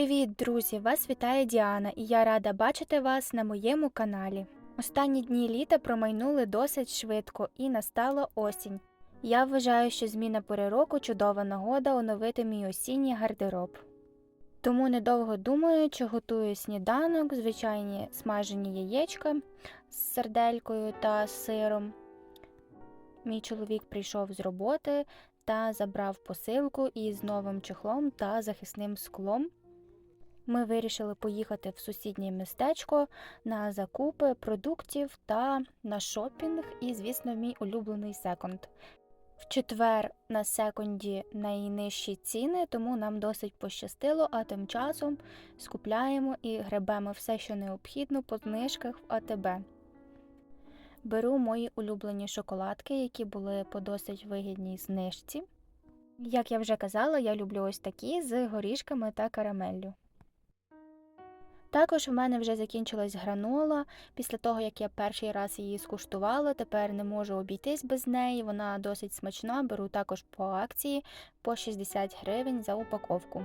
Привіт, друзі! Вас вітає Діана, і я рада бачити вас на моєму каналі. Останні дні літа промайнули досить швидко і настала осінь. Я вважаю, що зміна пори року чудова нагода оновити мій осінній гардероб. Тому недовго думаючи, готую сніданок, звичайні смажені яєчка з сарделькою та сиром. Мій чоловік прийшов з роботи та забрав посилку із новим чехлом та захисним склом. Ми вирішили поїхати в сусіднє містечко на закупи продуктів та на шопінг, і, звісно, мій улюблений секонд. В четвер на секонді найнижчі ціни, тому нам досить пощастило, а тим часом скупляємо і гребемо все, що необхідно по знижках в АТБ. Беру мої улюблені шоколадки, які були по досить вигідній знижці. Як я вже казала, я люблю ось такі з горішками та карамеллю. Також в мене вже закінчилась гранола. Після того, як я перший раз її скуштувала, тепер не можу обійтись без неї. Вона досить смачна. Беру також по акції по 60 гривень за упаковку.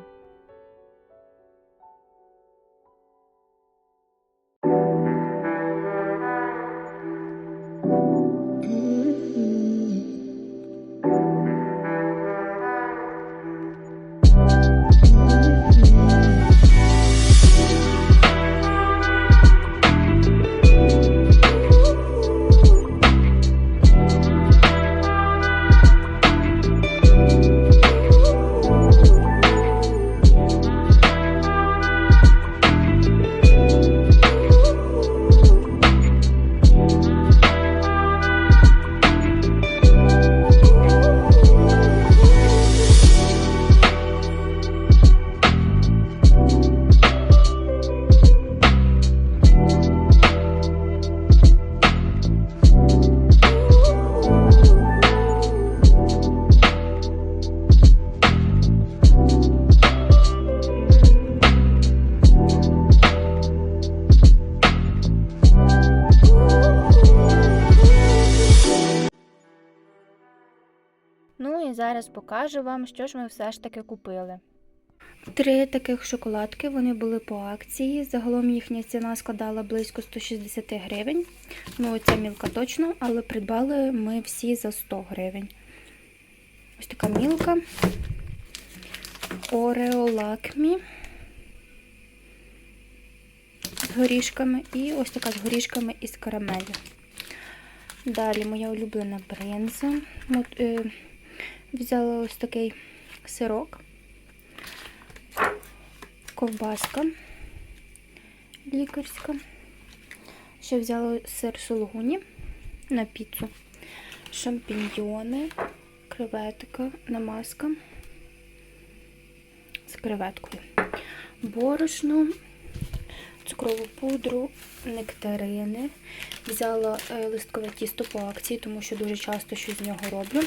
Зараз покажу вам, що ж ми все ж таки купили. Три таких шоколадки вони були по акції. Загалом їхня ціна складала близько 160 гривень. Ну, ця мілка точно, але придбали ми всі за 100 гривень. Ось така мілка. Орео лакмі з горішками і ось така з горішками із карамелю. Далі моя улюблена бринза. Взяла ось такий сирок, ковбаска лікарська. Ще взяла сир сулугуні на піцу, шампіньйони, креветка, намазка з креветкою, борошно, цукрову пудру, нектарини. Взяла е, листкове тісто по акції, тому що дуже часто щось з нього роблю.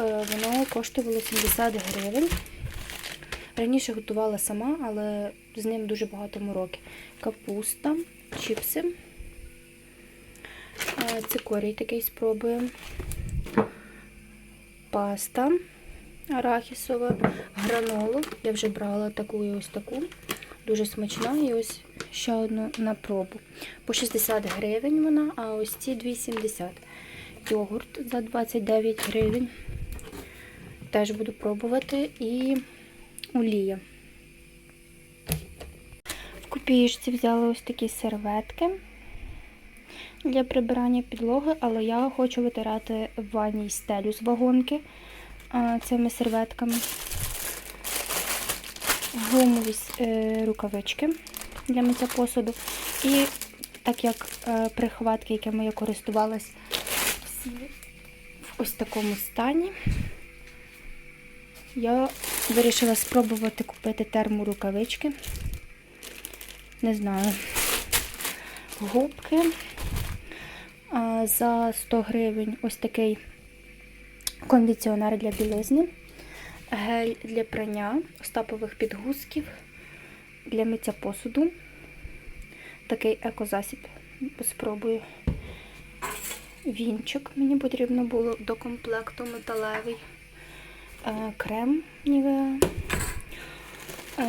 Е, Воно коштувало 70 гривень. Раніше готувала сама, але з ним дуже багато мороки. Капуста, чіпси, Е, цикорій такий спробуємо. Паста арахісова, гранолу. Я вже брала таку і ось таку. Дуже смачна. І ось ще одну на пробу. По 60 гривень вона, а ось ці 2,70. Йогурт за 29 гривень. Теж буду пробувати. І олія. В копієчці взяла ось такі серветки для прибирання підлоги, але я хочу витирати в ванній стелю з вагонки цими серветками. Гумові е, рукавички для миття посуду. І так як е, прихватки, якими я користувалась, всі в ось такому стані, я вирішила спробувати купити терморукавички. Не знаю, губки. За 100 гривень ось такий кондиціонер для білизни, гель для прання, остапових підгузків, для миття посуду. Такий екозасіб спробую. Вінчик мені потрібно було до комплекту металевий. Крем Нівеа.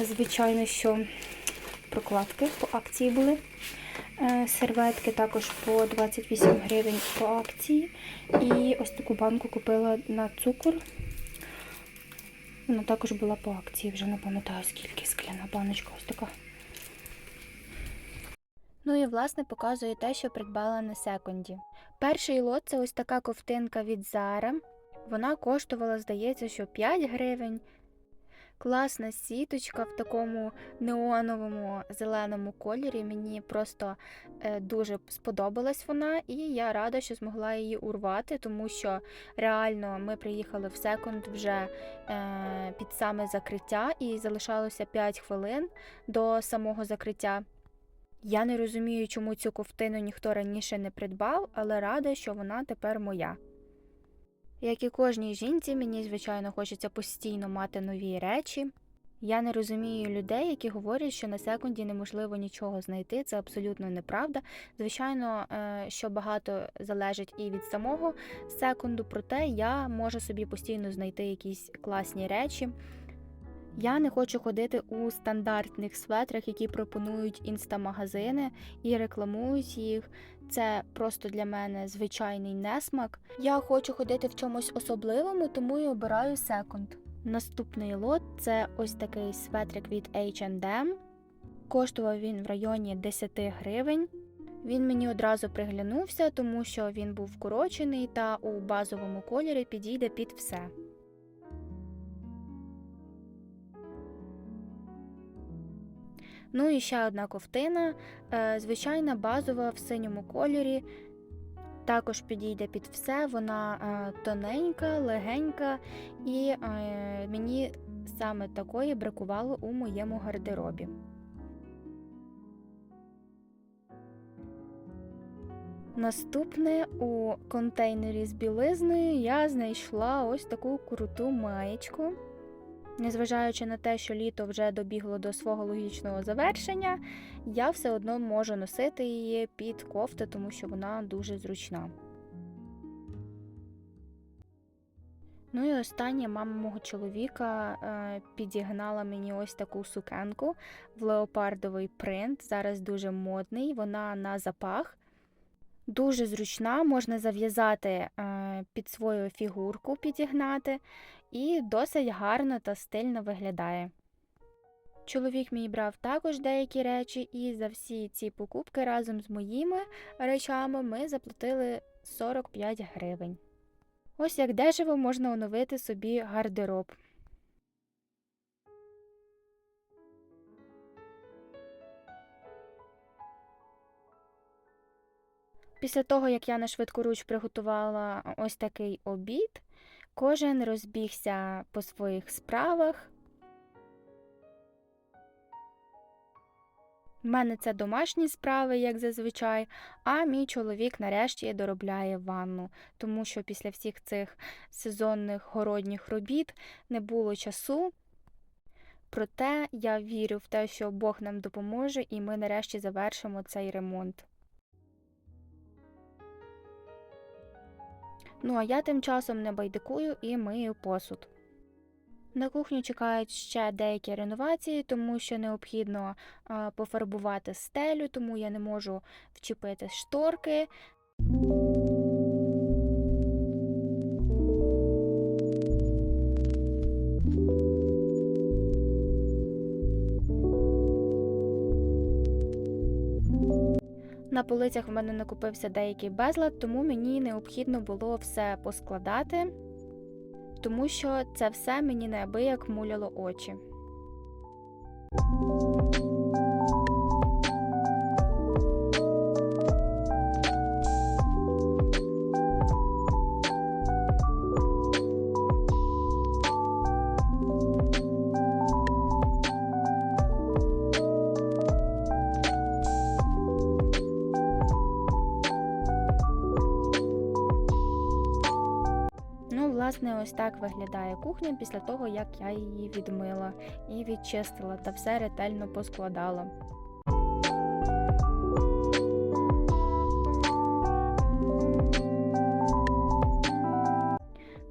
Звичайно, що прокладки по акції були. Е, Серветки також по 28 гривень по акції. І ось таку банку купила на цукор. Вона також була по акції, вже не пам'ятаю скільки скляна баночка ось така. Ну і власне показую те, що придбала на секунді. Перший лот це ось така ковтинка від Zara. Вона коштувала, здається, що 5 гривень. Класна сіточка в такому неоновому зеленому кольорі. Мені просто е, дуже сподобалась вона, і я рада, що змогла її урвати, тому що реально ми приїхали в секунд вже е, під саме закриття, і залишалося 5 хвилин до самого закриття. Я не розумію, чому цю ковтину ніхто раніше не придбав, але рада, що вона тепер моя. Як і кожній жінці, мені, звичайно, хочеться постійно мати нові речі. Я не розумію людей, які говорять, що на секунді неможливо нічого знайти. Це абсолютно неправда. Звичайно, е, що багато залежить і від самого секунду, проте я можу собі постійно знайти якісь класні речі. Я не хочу ходити у стандартних светрах, які пропонують інстамагазини і рекламують їх. Це просто для мене звичайний несмак. Я хочу ходити в чомусь особливому, тому і обираю секонд. Наступний лот це ось такий светрик від H&M. Коштував він в районі 10 гривень. Він мені одразу приглянувся, тому що він був вкорочений та у базовому кольорі підійде під все. Ну і ще одна ковтина, е, звичайна базова в синьому кольорі. Також підійде під все, вона е, тоненька, легенька, і е, мені саме такої бракувало у моєму гардеробі. Наступне у контейнері з білизною я знайшла ось таку круту маєчку. Незважаючи на те, що літо вже добігло до свого логічного завершення, я все одно можу носити її під кофти, тому що вона дуже зручна. Ну і останнє мама мого чоловіка е, підігнала мені ось таку сукенку в леопардовий принт. Зараз дуже модний, вона на запах. Дуже зручна, можна зав'язати е, під свою фігурку, підігнати, і досить гарно та стильно виглядає. Чоловік мій брав також деякі речі, і за всі ці покупки разом з моїми речами ми заплатили 45 гривень. Ось як дешево можна оновити собі гардероб. Після того, як я на швидкоруч приготувала ось такий обід, кожен розбігся по своїх справах. У мене це домашні справи, як зазвичай, а мій чоловік нарешті доробляє ванну, тому що після всіх цих сезонних городніх робіт не було часу. Проте я вірю в те, що Бог нам допоможе, і ми нарешті завершимо цей ремонт. Ну а я тим часом не байдикую і мию посуд. На кухню чекають ще деякі реновації, тому що необхідно пофарбувати стелю, тому я не можу вчепити шторки. На полицях в мене накопився деякий безлад, тому мені необхідно було все поскладати, тому що це все мені неабияк муляло очі. Власне, ось так виглядає кухня після того, як я її відмила і відчистила та все ретельно поскладала.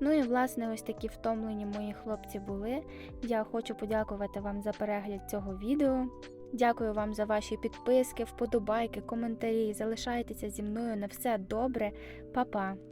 Ну і власне ось такі втомлені мої хлопці були. Я хочу подякувати вам за перегляд цього відео. Дякую вам за ваші підписки, вподобайки, коментарі. Залишайтеся зі мною на все добре. Па-па!